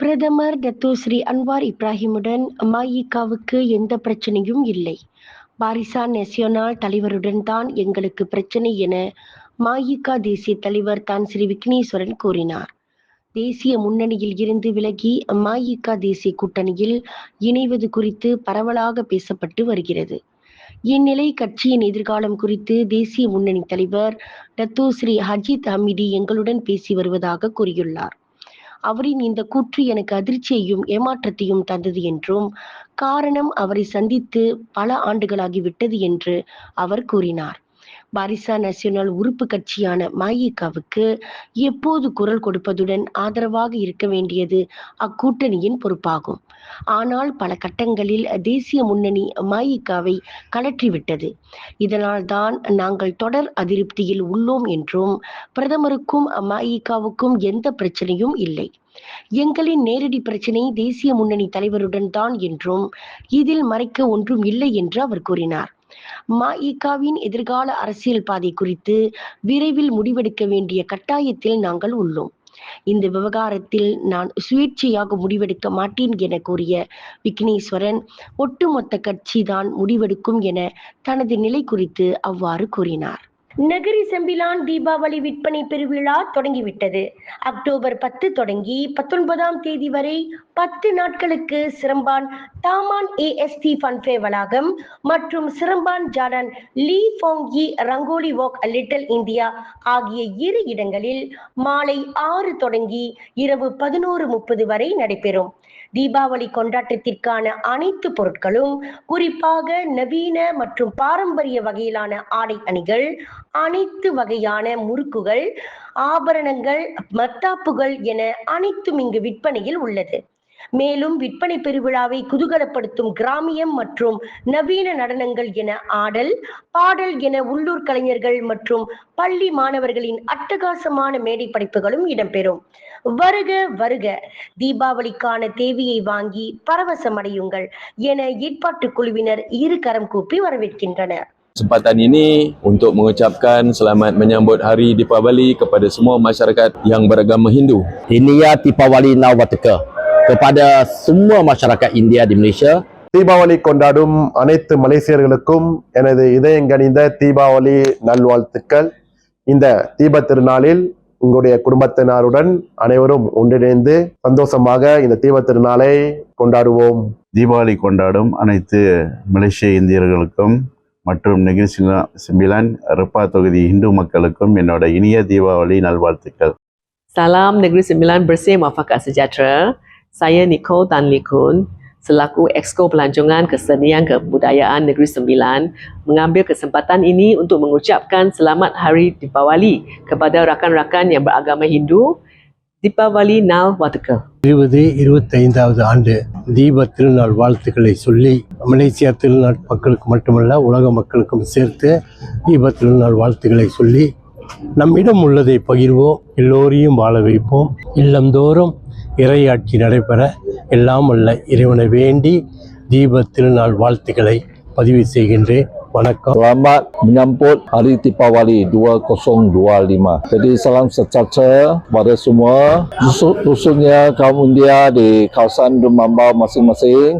பிரதமர் Datuk Seri Anwar இப்ராஹிமுடன் அமாயிகாவுக்கு எந்த பிரச்சனையும் இல்லை. பாரிசா நெசியோனால் தலைவருடன் தான் எங்களுக்கு பிரச்சனை என மாயிகா தேசிய தலைவர் தான் ஸ்ரீ விக்னேஸ்வரன் கூறினார். தேசிய முன்னணியில் இருந்து விலகி மஇகா தேசிய கூட்டணியில் இணைவது குறித்து பரவலாக பேசப்பட்டு வருகிறது. இந்நிலை கட்சியின் எதிர்காலம் குறித்து தேசிய முன்னணி தலைவர் டத்தோஸ்ரீ ஹஜித் ஹமிடி எங்களுடன் பேசி வருவதாக கூறியுள்ளார். அவரின் இந்த கூற்று எனக்கு அதிர்ச்சியையும் ஏமாற்றத்தையும் தந்தது என்றும் காரணம் அவரை சந்தித்து பல ஆண்டுகளாகிவிட்டது என்று அவர் கூறினார். பாரிசா நேஷனல் உறுப்பு கட்சியான மஇகாவுக்கு எப்போது குரல் கொடுப்பதுடன் ஆதரவாக இருக்க வேண்டியது அக்கூட்டணியின் பொறுப்பாகும். ஆனால் பல கட்டங்களில் தேசிய முன்னணி மஇகாவை கலற்றிவிட்டது. இதனால் தான் நாங்கள் தொடர் அதிருப்தியில் உள்ளோம் என்றும் பிரதமருக்கும் மஇகாவுக்கும் எந்த பிரச்சனையும் இல்லை. எங்களின் நேரடி பிரச்சனை தேசிய முன்னணி தலைவருடன் தான் என்றும் இதில் மறைக்க ஒன்றும் இல்லை என்று அவர் கூறினார். மஇகாவின் எதிர்கால அரசியல் பாதை குறித்து விரைவில் முடிவெடுக்க வேண்டிய கட்டாயத்தில் நாங்கள் உள்ளோம். இந்த விவகாரத்தில் நான் சுயேட்சையாக முடிவெடுக்க மாட்டேன் என கூறிய விக்னேஸ்வரன் ஒட்டுமொத்த கட்சி தான் முடிவெடுக்கும் என தனது நிலை குறித்து அவ்வாறு கூறினார். நகரி செம்பிலான் தீபாவளி விற்பனை பெருவிழா தொடங்கிவிட்டது. அக்டோபர் பத்து தொடங்கி பத்தொன்பதாம் தேதி வரை பத்து நாட்களுக்கு சிரம்பான் தாமான் ஏஎஸ்டி ஃபன்ஃபே வளாகம் மற்றும் சிரம்பான் ஜார்டன் லீ ஃபோங்கி ரங்கோலி வாக் லிட்டில் இந்தியா ஆகிய இரு இடங்களில் மாலை ஆறு தொடங்கி இரவு பதினோரு முப்பது வரை நடைபெறும். தீபாவளி கொண்டாட்டத்திற்கான அனைத்து பொருட்களும் குறிப்பாக நவீன மற்றும் பாரம்பரிய வகையிலான ஆடை அணிகள் அனைத்து வகையான முறுக்குகள் ஆபரணங்கள் மத்தாப்புகள் என அனைத்தும் இங்கு விற்பனையில் உள்ளது. மேலும் விற்பனை பெருவிழாவை குதூகலப்படுத்தும் கிராமியம் மற்றும் நவீன நடனங்கள் என ஆடல் பாடல் என உள்ளூர் கலைஞர்கள் மற்றும் பள்ளி மாணவர்களின் அட்டகாசமான மேடை படைப்புகளும் இடம்பெறும். வருக வருக தீபாவளிக்கான தேவியை வாங்கி பரவசமடையுங்கள் என ஏற்பாட்டு குழுவினர் இரு கரம் கூப்பி வரவேற்கின்றனர். Kesempatan ini untuk mengucapkan selamat menyambut Hari Deepavali kepada semua masyarakat yang beragama Hindu. Inia Tipawali Nawataka. Kepada semua masyarakat India di Malaysia. Deepavali கொண்டாடும் அனைத்து மலேசியர்களுக்கும் எனது இதயங்கனிந்த தீபாவளி நல்வாழ்த்துக்கள். இந்த தீப திருநாளில் உங்களுடைய குடும்பத்தினருடன் அனைவரும் ஒன்றிணைந்து சந்தோஷமாக இந்த தீப திருநாளை கொண்டாடுவோம். தீபாவளி கொண்டாடும் அனைத்து மலேசிய இந்தியர்களுக்கும் மற்றும் நெகிரி சிம்பிலான் ரெப்பா தொகுதி இந்து மக்களுக்கும் என்னோட இனிய தீபாவளி நல்வாழ்த்துக்கள். Salam Negeri Sembilan bersih muafakat sejahtera. Saya Nicole Tan Likun selaku Exco Pelancongan Kesenian Kebudayaan Negeri Sembilan mengambil kesempatan ini untuk mengucapkan selamat Hari Deepavali kepada rakan-rakan yang beragama Hindu. Deepavali Nal Wataka. இருபது இருபத்தைந்தாவது ஆண்டு தீப திருநாள் வாழ்த்துக்களை சொல்லி Malaysia திருநாள் மக்களுக்கு மட்டுமல்ல உலக மக்களுக்கும் சேர்த்து தீப திருநாள் வாழ்த்துக்களை சொல்லி நம்மிடம் உள்ளதை பகிர்வோம் எல்லோரையும் வாழ வைப்போம் இல்லந்தோறும் இறையாட்சி நடைபெற எல்லாம் அல்ல இறைவனை வேண்டி தீப திருநாள் வாழ்த்துக்களை பதிவு செய்கின்றேன் வணக்கம் Selamat menyambut Hari Deepavali 2025. Jadi salam sejahtera kepada semua rusun- rusunnya kaum India di kawasan Rumambau masing-masing.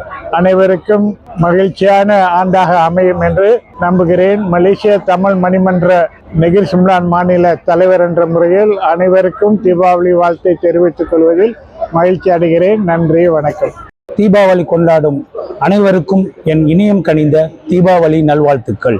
அனைவருக்கும் மகிழ்ச்சியான ஆண்டாக அமையும் என்று நம்புகிறேன். மலேசிய தமிழ் மணிமன்ற நெகிர் சிம்லான் மாநில தலைவர் என்ற முறையில் அனைவருக்கும் தீபாவளி வாழ்த்தை தெரிவித்துக் கொள்வதில் மகிழ்ச்சி அடைகிறேன். நன்றி வணக்கம். தீபாவளி கொண்டாடும் அனைவருக்கும் என் இணையம் கனிந்த தீபாவளி நல்வாழ்த்துக்கள்.